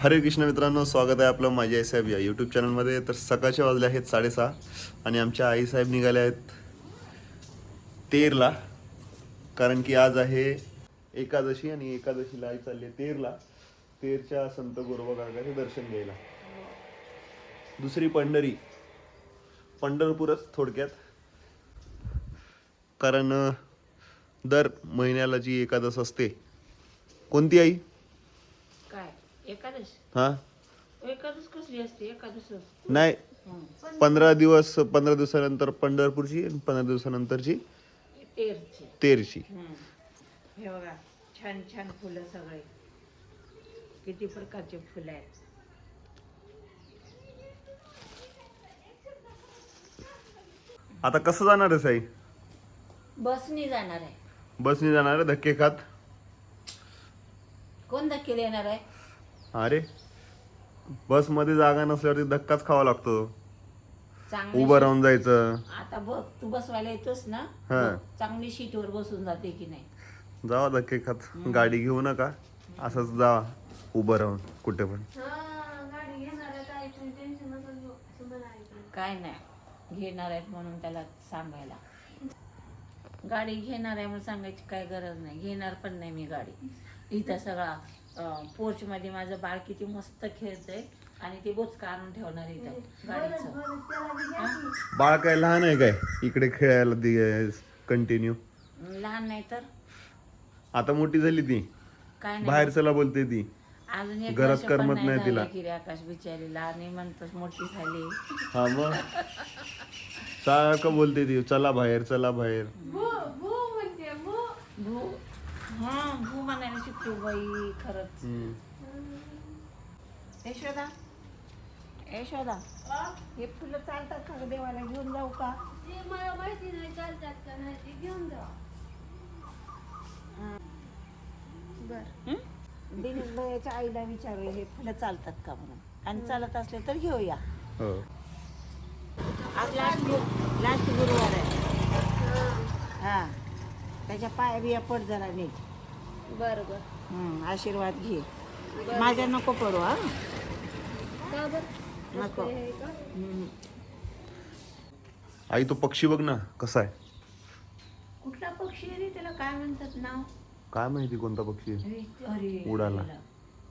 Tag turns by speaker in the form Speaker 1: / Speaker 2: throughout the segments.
Speaker 1: हरे कृष्ण मित्रांनो स्वागत आहे आपलं माझी आईसाहेब या यूट्यूब चॅनलमध्ये तर सकाळचे वाजले आहेत साडेसहा आणि आमच्या आईसाहेब निघाले आहेत तेरला. कारण की आज आहे एकादशी आणि एकादशीला आई चालली आहे तेरला. तेरच्या संत गोरोबा काकाचे दर्शन घ्यायला. दुसरी पंढरी. पंढरपूरच थोडक्यात. कारण दर महिन्याला जी एकादश असते. कोणती आई?
Speaker 2: एकादश.
Speaker 1: हा?
Speaker 2: एकादश कसली असते? एकादश
Speaker 1: नाही. पंधरा दिवस पंधरा दिवसानंतर पंढरपूरची आणि पंधरा दिवसानंतरची
Speaker 2: तेरची.
Speaker 1: तेरची.
Speaker 2: हे बघा छान छान फुलं सगळे. किती प्रकारचे फुलं आहेत.
Speaker 1: आता कसं जाणार आहे साई?
Speaker 2: बसनी जाणार आहे.
Speaker 1: बसने जाणार आहे धक्के खात?
Speaker 2: कोण धक्के येणार आहे?
Speaker 1: अरे बसमध्ये जागा नसल्यावरती धक्काच खावा लागतो.
Speaker 2: चांगली
Speaker 1: उभं राहून जायचं.
Speaker 2: आता बघ तू बसवायला येतोस ना
Speaker 1: हा.
Speaker 2: बघ, चांगली सीटवर बसून जाते की नाही.
Speaker 1: जावा धक्के खात. गाडी घेऊ नका. असंच जा उभं राहून कुठे पण.
Speaker 2: काय नाही घेणार आहेत म्हणून त्याला सांगायला. गाडी घेणार आहे म्हणून सांगायची काय गरज नाही. घेणार पण नाही मी गाडी. इथं सगळा पोर्च मध्ये माझं बाळ किती मस्त खेळतंय आणि ते बोचका आणून ठेवणार इथं गाडीचं.
Speaker 1: बाळ काय लहान आहे काय? इकडे खेळायला कंटिन्यू
Speaker 2: लहान नाही तर?
Speaker 1: आता मोठी झाली ती.
Speaker 2: काय नाही.
Speaker 1: बाहेर चला बोलते ती.
Speaker 2: अजून एक
Speaker 1: घरात
Speaker 2: वर्ष पण
Speaker 1: करमत
Speaker 2: नाही झालं
Speaker 1: तिला.
Speaker 2: की रे आकाश बिचारीला. आणि म्हणतोस मोठी झाली.
Speaker 1: हा मग? सारखं बोलते ती? चला बाहेर चला बाहेर.
Speaker 2: भू. हा भू म्हणायला शिकतो बाई खरंच.
Speaker 1: हम्म.
Speaker 2: यशोदा यशोदा हे? फुलं चालतात का ग देवाला? घेऊन जाऊ का?
Speaker 3: ते मला माहिती नाही चालतात का नाही ते घेऊन जा.
Speaker 2: हं? दिनेश भैयाच्या आईला विचारू हे फुलं चालतात का म्हणून? आणि चालत असले तर घेऊया.
Speaker 1: हो.
Speaker 2: आज लास्ट लास्ट गुरुवार आहे. हा. त्याच्या पाया बिया पड जरा नीट.
Speaker 3: बरं बरं
Speaker 2: हं, आशीर्वाद घे. माझ्या नको पडू हा.
Speaker 3: का बरं?
Speaker 2: नको.
Speaker 3: हे का?
Speaker 2: हं.
Speaker 1: आई तो पक्षी बघ ना कसा आहे.
Speaker 2: कुठला पक्षी आहे रे? त्याला काय म्हणतात नाव?
Speaker 1: काय माहिती कोणता पक्षी आहे?
Speaker 2: अरे अरे
Speaker 1: उडाला.
Speaker 2: हिला.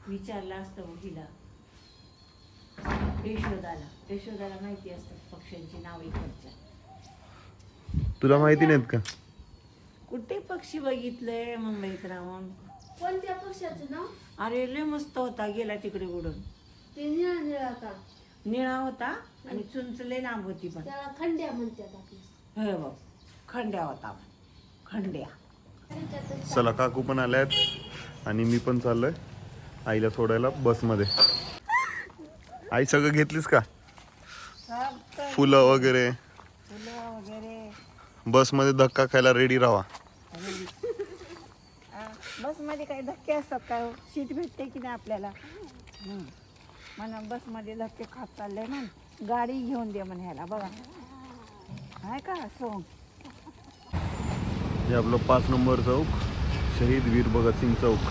Speaker 2: विचारलं असतं हिला. यशोदाला. यशोदाला माहिती असतात पक्ष्यांची नाव इकडच्या.
Speaker 1: तुला माहिती नाहीत का?
Speaker 2: कुठे पक्षी बघितलंय मुंबईत राहून?
Speaker 3: कोणत्या पक्षाचं नाव?
Speaker 2: अरे लय मस्त होता गेला तिकडे उडून
Speaker 3: ते निळा निळा का
Speaker 2: निळा होता आणि चुंच लय लांब होती पण.
Speaker 3: त्याला खंड्या म्हणतात आपल्या
Speaker 2: हे बघ खंड्या होता. खंड्या.
Speaker 1: चला काकू पण आल्यात आणि मी पण चाललोय आईला सोडायला बसमध्ये. आई सगळं घेतलीस का? फुलं वगैरे.
Speaker 2: फुलं वगैरे.
Speaker 1: बसमध्ये धक्का खायला रेडी राहा.
Speaker 2: बसमध्ये काही धक्के असतात का? सीट भेटते की नाही आपल्याला? म्हणा बसमध्ये धक्के खात चाललंय म्हण. गाडी घेऊन दे म्हण ह्याला बघा. आहे का सोंग?
Speaker 1: हे आपलं पाच नंबर चौक शहीद वीर भगतसिंग चौक.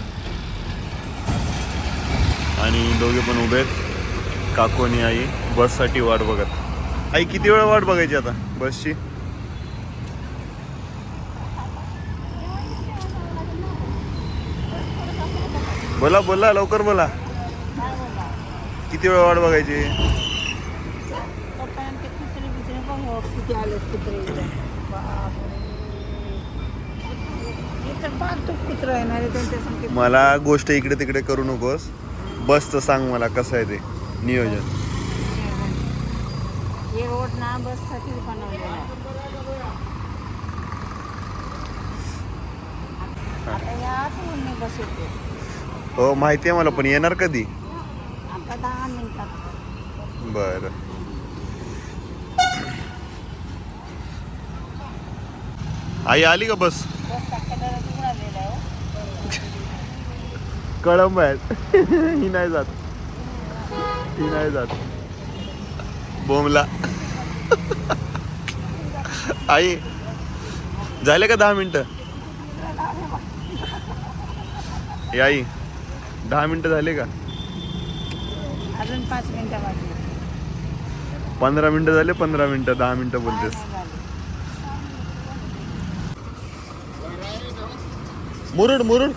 Speaker 1: आणि दोघे पण उभे आहेत. काकू आणि आई बससाठी वाट बघत. आई किती वेळ वाट बघायची आता बसची? बोला बोला लवकर बोला. किती वेळ वाट बघायची? मला गोष्ट इकडे तिकडे करू नकोस. बसचं सांग मला कसं आहे ते नियोजन.
Speaker 2: हे रोड ना बससाठी बनवलेला आता बस येते.
Speaker 1: हो माहिती आहे मला पण येणार कधी?
Speaker 2: आता दहा मिनिटात.
Speaker 1: बर. आई आली का बस? कळंब आहेत. ही नाही जात. ही नाही जात. बोमला. आई झाले का दहा मिनिटं? ए आई. दहा मिनिटं झाले का?
Speaker 2: अजून पाच मिनिटं बाकी
Speaker 1: पंधरा मिनिटं झाले पंधरा मिनिटं दहा मिनिटं बोलतेस. मुरुड मुरुड.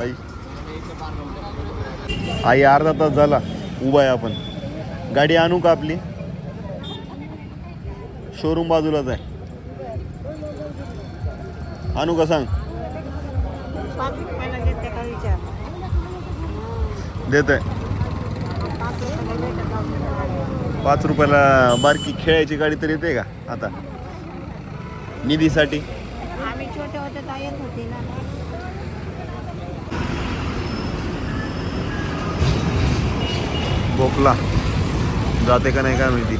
Speaker 1: आई. आई अर्धा तास झाला. उभा आहे आपण. गाडी आणू का आपली? शोरूम बाजूलाच आहे. आणू का सांग?
Speaker 2: पाच रुपयाला देते का विचार
Speaker 1: देत आहे पाच रुपयाला बारकी खेळायची गाडी तर येते का आता? निधीसाठी.
Speaker 2: आम्ही छोटे होते तर येत होती ना.
Speaker 1: भोकला जाते का नाही काय माहिती?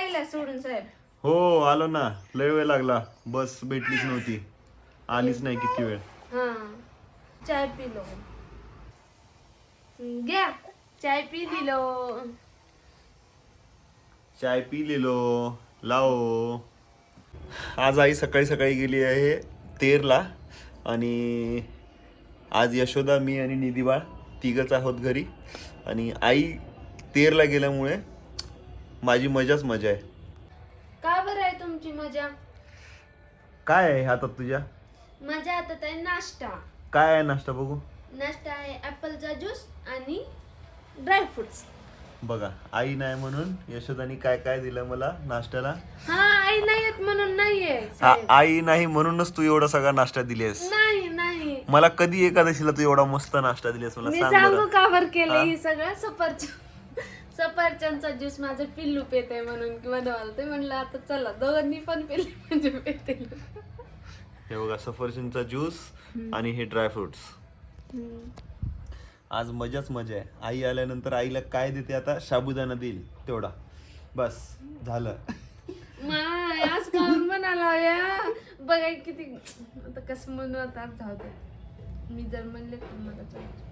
Speaker 3: आईला सोडून साहेब.
Speaker 1: हो आलो ना. लय वेळ लागला. बस भेटलीच नव्हती. आलीच नाही किती वेळ.
Speaker 3: हा. चाय पिलो. घ्या. चाय पी दिलो
Speaker 1: चाय पी लिलो. लाओ आज आई सकाळी सकाळी गेली आहे तेरला आणि आज यशोदा मी आणि निधीबाळ तिघच आहोत घरी. आणि आई तेरला गेल्यामुळे माझी मजाच मजा आहे.
Speaker 3: का बरं आहे तुमची मजा?
Speaker 1: काय आहे हातात तुझ्या?
Speaker 3: माझ्या हातात आहे नाश्ता.
Speaker 1: काय आहे नाश्ता बघू?
Speaker 3: नाश्ता आहे ऍपलचा ज्यूस आणि ड्रायफ्रुट्स
Speaker 1: बघा आई नाही म्हणून यशोदानी काय काय दिलं मला नाश्त्याला?
Speaker 3: हा आई नाही येत म्हणून नाहीये
Speaker 1: आ-
Speaker 3: साहेब.
Speaker 1: आई नाही म्हणूनच तू एवढा सगळा नाश्ता दिलीस.
Speaker 3: नाही नाही.
Speaker 1: मला कधी एकादशीला तू एवढा मस्त नाश्ता दिलीस मला
Speaker 3: मी
Speaker 1: सांग
Speaker 3: सांगू
Speaker 1: बरं
Speaker 3: का बरं केलं हे सगळं? सफरचंद. सफरचंदचा ज्यूस माझं पिल्लू पेते म्हणून किंवा ते म्हणलं आता चला दोघांनी पण पिल्ले म्हणजे पेते.
Speaker 1: हे बघा सफरचंदचा ज्यूस आणि हे ड्रायफ्रुट्स आज मजाच मजा आहे. आई आल्यानंतर आईला काय देते आता? साबुदाणा देईल तेवढा. बस झालं.
Speaker 3: माय आज काऊन म्हणाला या. बघा किती आता कसं म्हणू आता जाऊ दे. मी जर म्हणले तर मला चालेल.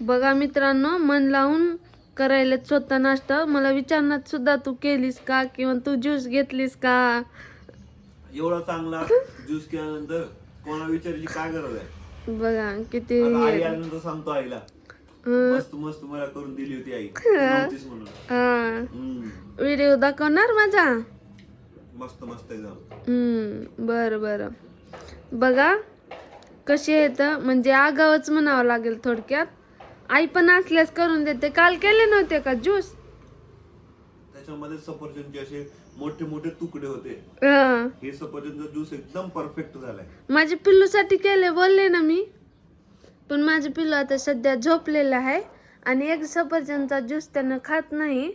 Speaker 3: बघा मित्रांनो मन लावून करायला स्वतः नाश्ता. मला विचारणार सुद्धा तू केलीस का किंवा तू ज्यूस घेतलीस का?
Speaker 1: एवढा चांगला ज्यूस केल्यानंतर कोणा विचारायची काय गरज आहे?
Speaker 3: बघा किती
Speaker 1: आता आई आल्यानंतर सांगतो आईला. मस्त मस्त मला करून दिली होती आई. तू नव्हतीस म्हणून. हम्म.
Speaker 3: व्हिडिओ दाखवणार माझा?
Speaker 1: मस्त मस्त एकदम.
Speaker 3: हम्म, बरं बरं. बघा कशी येतं म्हणजे आगावच म्हणावं लागेल थोडक्यात. आई पण असल्यास करून देते. काल केले नव्हते का ज्यूस?
Speaker 1: त्याच्यामध्ये सफरचंदचे असे मोठे मोठे तुकडे होते.
Speaker 3: हं.
Speaker 1: हे सफरचंदचा ज्यूस एकदम परफेक्ट झालाय.
Speaker 3: माझ्या पिल्लूसाठी केले बोलले ना मी. पण माझं पिल्लू आता सध्या झोपलेलं आहे आणि एक सफरचंदचा ज्यूस त्यानं खात नाही.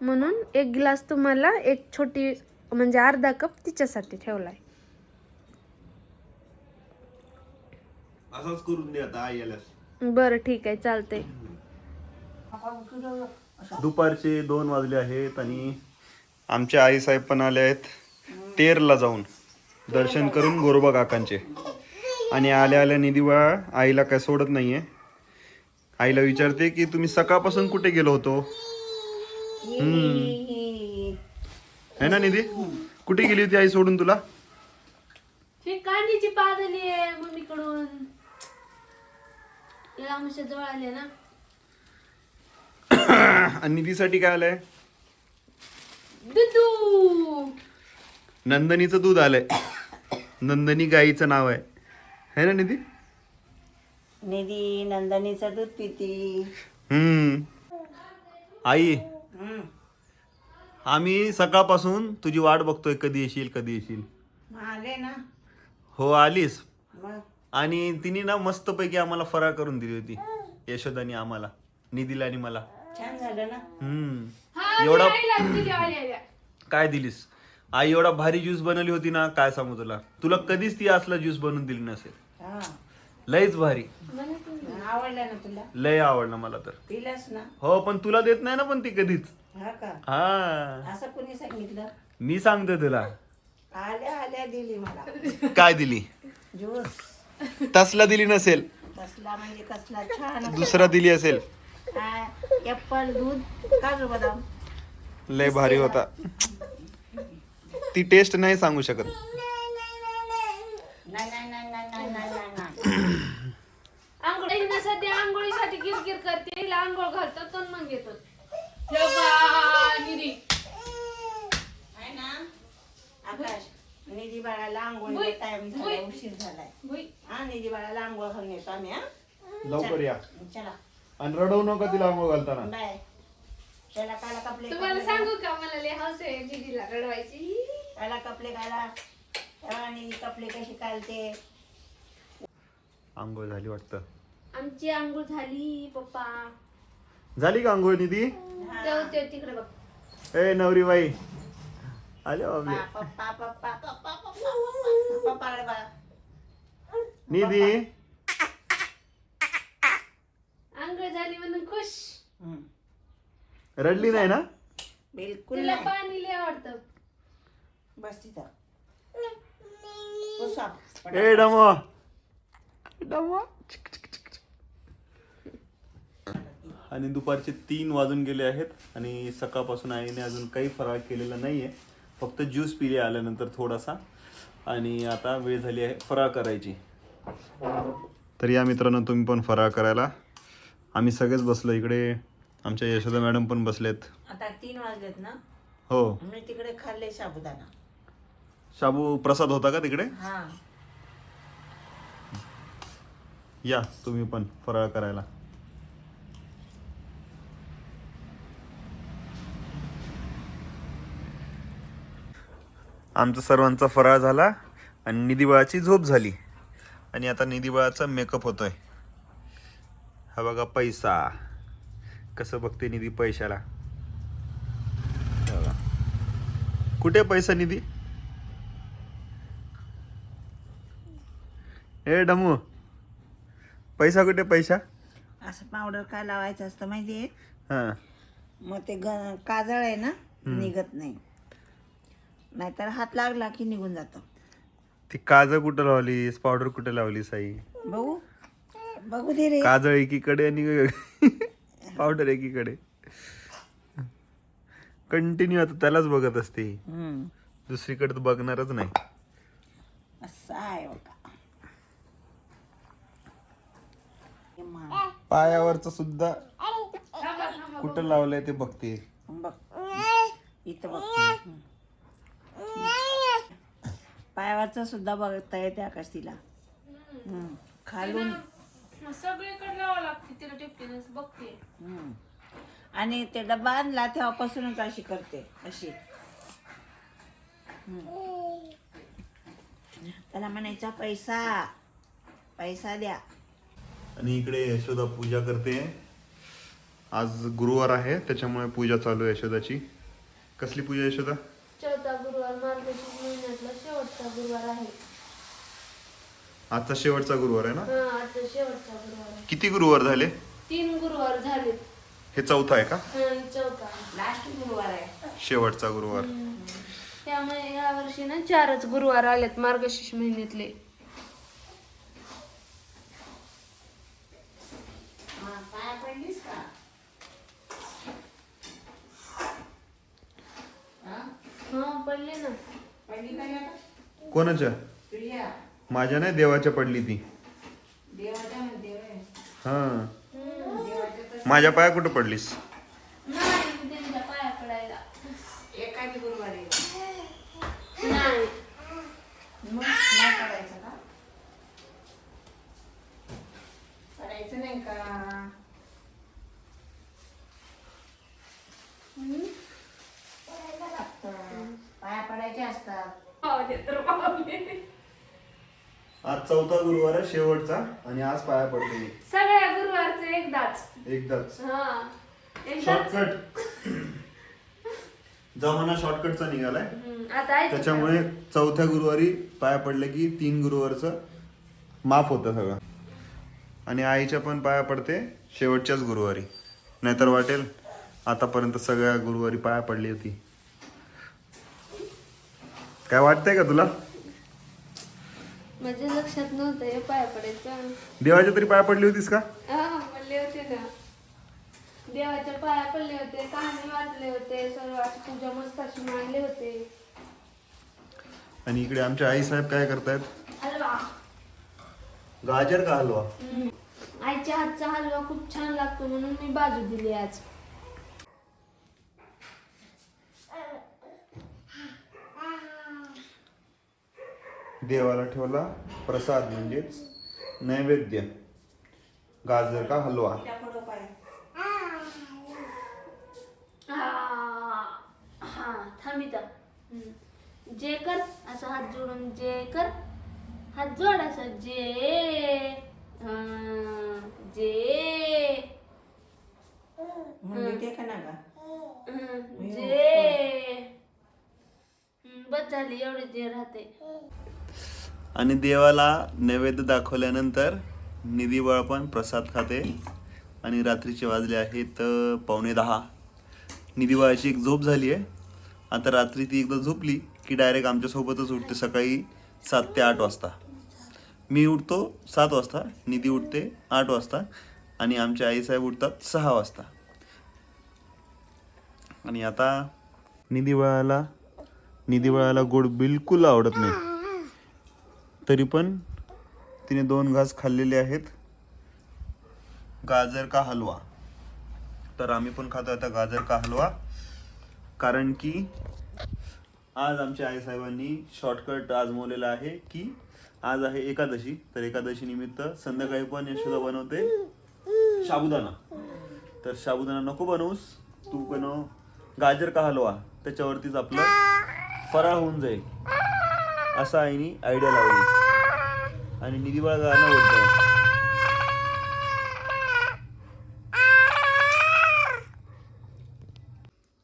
Speaker 3: म्हणून एक ग्लास तुम्हाला एक छोटी म्हणजे अर्धा कप तिच्यासाठी ठेवलाय.
Speaker 1: असाच करून दे आता आई आल्यास.
Speaker 3: बरं ठीक आहे चालतंय.
Speaker 1: दुपारचे दोन वाजले आहेत आणि आमचे आई साहेब पण आले आहेत तेरला जाऊन. दर्शन करून गोरोबा काकांचे. आणि आल्या आल्या निधीवा आईला काय सोडत नाहीये. आईला विचारते की तुम्ही सकाळपासून कुठे गेलो होतो? है ना निधी? कुठे गेली होती आई सोडून तुला?
Speaker 3: आली आहे मम्मीकडून. या आमच्या जवळ आले ना.
Speaker 1: आणि निधीसाठी काय आलंय?
Speaker 3: दुधू
Speaker 1: नंदनीचं दूध आलंय. नंदनी गाईचं नाव आहे. है ना निधी?
Speaker 2: निधी नंदनीचं दूध पिती.
Speaker 1: हम्म. आई. आम्ही सकाळपासून तुझी वाट बघतोय कधी येशील कधी येशील.
Speaker 2: आले ना.
Speaker 1: हो आलीस.
Speaker 2: मग?
Speaker 1: आणि तिने ना मस्तपैकी आम्हाला फराळ करून दिली होती. यशोदानी आम्हाला. निधीला आणि मला.
Speaker 2: छान झालं ना?
Speaker 1: हम्म. एवढा काय दिलीस? आई एवढा भारी ज्यूस बनवली होती ना काय सांगू तुला? तुला कधीच ती असला ज्यूस बनवून दिली नसेल.
Speaker 2: हा.
Speaker 1: लयच भारी.
Speaker 2: आवडलं ना तुला?
Speaker 1: लय आवडलं मला तर.
Speaker 2: पिलास ना?
Speaker 1: हो पण तुला देत नाही ना पण ती कधीच.
Speaker 2: हा का?
Speaker 1: हा.
Speaker 2: असं कोणी सांगितलं?
Speaker 1: मी सांगतो तुला.
Speaker 2: आल्या आल्या दिली मला.
Speaker 1: काय दिली?
Speaker 2: ज्यूस.
Speaker 1: तसला दिली नसेल.
Speaker 2: कसला म्हणजे कसला छान
Speaker 1: दुसरा दिली असेल.
Speaker 2: एप्पल दूध काजू बदाम.
Speaker 1: लय भारी होता. ती टेस्ट नाही सांगू शकत.
Speaker 2: नाही नाही नाही नाही नाही नाही नाही नाही.
Speaker 3: आंघोळ हिनं सध्या आंघोळीसाठी किरकिर करते. हिला आंघोळ घालतो तो मग येतो हे बा.
Speaker 2: आहे ना आकाश निधी बाळाला आंघोळीला
Speaker 3: बुई,
Speaker 2: टाइम. झाला उशीर झालाय.
Speaker 3: बुई.
Speaker 2: हा निधी बाळाला आंघोळ घालून येतो आम्ही हा.
Speaker 1: लवकर या.
Speaker 2: चला
Speaker 1: आणि रडवू नका तिला आंघोळ घालताना.
Speaker 2: बाय. त्याला काला कपडे
Speaker 3: तुम्हाला सांगू का मला लय हौस आहे दीदीला रडवायची?
Speaker 2: काला कपडे घाला. तेव्हा निधी कपडे कशी घालते
Speaker 1: आंघोळ झाली वाटतं.
Speaker 3: आमची आंघोळ झाली पप्पा.
Speaker 1: झाली का आंघोळ निधी?
Speaker 3: ते तिकडे बघ.
Speaker 1: ए नवरी बाई निधी
Speaker 3: आंघोळ झाली म्हणून खुश.
Speaker 1: रडली नाही ना
Speaker 2: बिलकुल
Speaker 3: तिला
Speaker 2: नाही
Speaker 3: पाणी लय आवडतं
Speaker 2: बस तिथं पुसा.
Speaker 1: ए डमो डमो आणि दुपारचे तीन वाजून गेले आहेत आणि सकाळपासून आईने अजून काही फराळ केलेला नाही आहे फक्त ज्यूस पिले आल्यानंतर थोडासा. आणि आता वेळ झाली आहे फराळ करायची. तर या मित्रांनो तुम्ही पण फराळ करायला. आम्ही सगळेच बसलो इकडे. आमच्या यशोदा मॅडम पण बसलेत.
Speaker 2: आता तीन वाजलेत ना?
Speaker 1: हो.
Speaker 2: मी तिकडे खाल्ले साबुदाणा
Speaker 1: शाबू प्रसाद होता का तिकडे?
Speaker 2: हा.
Speaker 1: या तुम्ही पण फराळ करायला. आमचा सर्वांचा फराळ झाला आणि निधीबाळाची झोप झाली. आणि आता निधीबाळाचा मेकअप होतोय. हा बघा पैसा. कसं बघते निधी पैशाला. कुठे पैसा निधी? ए डमू. पैसा कुठे पैसा?
Speaker 2: असं पावडर काय लावायचं असतं माहितीये?
Speaker 1: हां.
Speaker 2: मग ते ग काजळ आहे ना निघत नाही. नाहीतर हात लागला की निघून जातो.
Speaker 1: ती काजळ कुठं लावलीस पावडर कुठे लावलीस आई
Speaker 2: बघू. बघू दे रे.
Speaker 1: काजळ एकीकडे आणि पावडर एकीकडे. कंटिन्यू आता त्यालाच बघत असते.
Speaker 2: हम्म.
Speaker 1: दुसरीकडे तर बघणारच नाही.
Speaker 2: असं आहे बघा. हे मा-
Speaker 1: पायावरच सुद्धा कुठं लावलंय ते बघते.
Speaker 2: बघ. इथं बघ. पायावरच सुद्धा बघता येते आकाश तिला हम्म. खालून.
Speaker 3: सगळीकडे लावा लागते तिला टिपकीनच बघते.
Speaker 2: हम्म. आणि ते डबा आणला तेव्हापासूनच अशी करते अशी. हम्म. त्याला म्हणायचा पैसा पैसा द्या.
Speaker 1: आणि इकडे यशोदा पूजा करते. आज गुरुवार आहे त्याच्यामुळे पूजा चालू आहे यशोदाची. कसली पूजा यशोदा?
Speaker 3: चौथा गुरुवार मार्गशीर्ष महिन्यातला शेवटचा गुरुवार आहे.
Speaker 1: आजचा शेवटचा गुरुवार आहे ना?
Speaker 3: हा आता शेवटचा गुरुवार आहे.
Speaker 1: किती गुरुवार झाले?
Speaker 3: तीन गुरुवार झाले.
Speaker 1: हे चौथा आहे का?
Speaker 3: हा चौथा.
Speaker 2: लास्ट गुरुवार आहे.
Speaker 1: शेवटचा गुरुवार.
Speaker 3: त्यामुळे या वर्षी ना चारच गुरुवार आलेत मार्गशीर्ष महिन्यातले.
Speaker 2: हा, पाया पडलीस का? हा?
Speaker 3: हा पडले ना.
Speaker 2: पडली का?
Speaker 1: कोणाच्या? माझ्या नाही देवाच्या पडली ती.
Speaker 2: देवाच्या.
Speaker 1: हा.
Speaker 2: देवाच्या तर
Speaker 1: माझ्या पाया कुठं पडलीस?
Speaker 3: नाही मी त्यांच्या पाया पडायला.
Speaker 2: एखादी गुरुवारी.
Speaker 3: नाही
Speaker 2: मग नाही पडायचं का पडायचं नाही का पाया पडायचे असतात
Speaker 1: आज चौथा गुरुवार आहे शेवटचा. आणि आज पाया पडते मी.
Speaker 3: सगळ्या गुरुवारचं एकदाच.
Speaker 1: एकदाच.
Speaker 3: हा. एकदाच?
Speaker 1: शॉर्टकट जमाना शॉर्टकटचा निघालाय.
Speaker 3: हम्म, आता ऐक.
Speaker 1: त्याच्यामुळे चौथ्या गुरुवारी पाया पडले की तीन गुरुवारचं माफ होतं सगळं. आणि आईच्या पण पाया पडते शेवटच्याच गुरुवारी. नाहीतर वाटेल आतापर्यंत सगळ्या गुरुवारी पाया पडली होती. काय वाटतंय का तुला?
Speaker 3: माझ्या लक्षात नव्हतं हे पाया पडायचं.
Speaker 1: देवाच्या तरी पाया पडली होतीस का?
Speaker 3: हा पडले होते ना. देवाच्या पाया पडले होते कहाणी वाचले होते सर्व पूजा मस्त अशी मांडले होते.
Speaker 1: आणि इकडे आमच्या आई साहेब काय करतायत?
Speaker 3: हलवा.
Speaker 1: गाजर का हलवा?
Speaker 3: आईच्या हातचा हलवा खूप छान लागतो म्हणून मी बाजू दिली आज.
Speaker 1: देवाला ठेवला प्रसाद म्हणजेच नैवेद्य. गाजर का हलवा?
Speaker 3: हा थांब इथं. हम्म. जे कर असं हात जोडून जे कर. हात जोड असं जे हा, जे.
Speaker 2: म्हणजे का? ना
Speaker 3: जे. बस झाली एवढे जे राहते.
Speaker 1: आणि देवाला नैवेद्य दाखवल्यानंतर निधी बाळ पण प्रसाद खाते आणि रात्रीचे वाजले आहेत पावणे दहा. निधी बाळाची एक झोप झाली आहे. आता रात्री ती एकदा झोपली की डायरेक्ट आमच्यासोबतच उठते सकाळी सात ते आठ वाजता. मी उठतो सात वाजता निधी उठते आठ वाजता आणि आमचे आईसाहेब उठतात सहा वाजता. आणि आता निधी बाळाला निधी बाळाला गोड बिलकुल आवडत नाही. तरी पण तिने दोन घास खाल्लेले आहेत. गाजर का हलवा? तर आम्ही पण खातो आता गाजर का हलवा. कारण की आज आमच्या आईसाहेबांनी शॉर्टकट आजमवलेला आहे की आज आहे एकादशी. तर एकादशी निमित्त संध्याकाळी पण यशोदा बनवते. साबुदाणा तर साबुदाणा नको बनवूस. तू बनव. गाजर का हलवा? त्याच्यावरतीच आपलं फराळ होऊन जाईल. असा आईनी आयडिया लावली. आणि निधी बाळ गाणं बोलतोय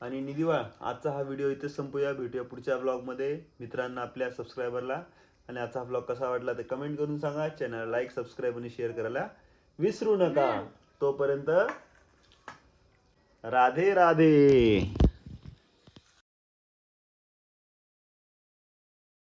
Speaker 1: आणि निधी बाळ आजचा हा व्हिडिओ इथे संपूया. भेटूया पुढच्या ब्लॉगमध्ये मित्रांना आपल्या सबस्क्रायबरला आणि आजचा हा ब्लॉग कसा वाटला ते कमेंट करून सांगा. चॅनल लाईक सबस्क्राईब आणि शेअर करायला विसरू नका. तोपर्यंत राधे राधे.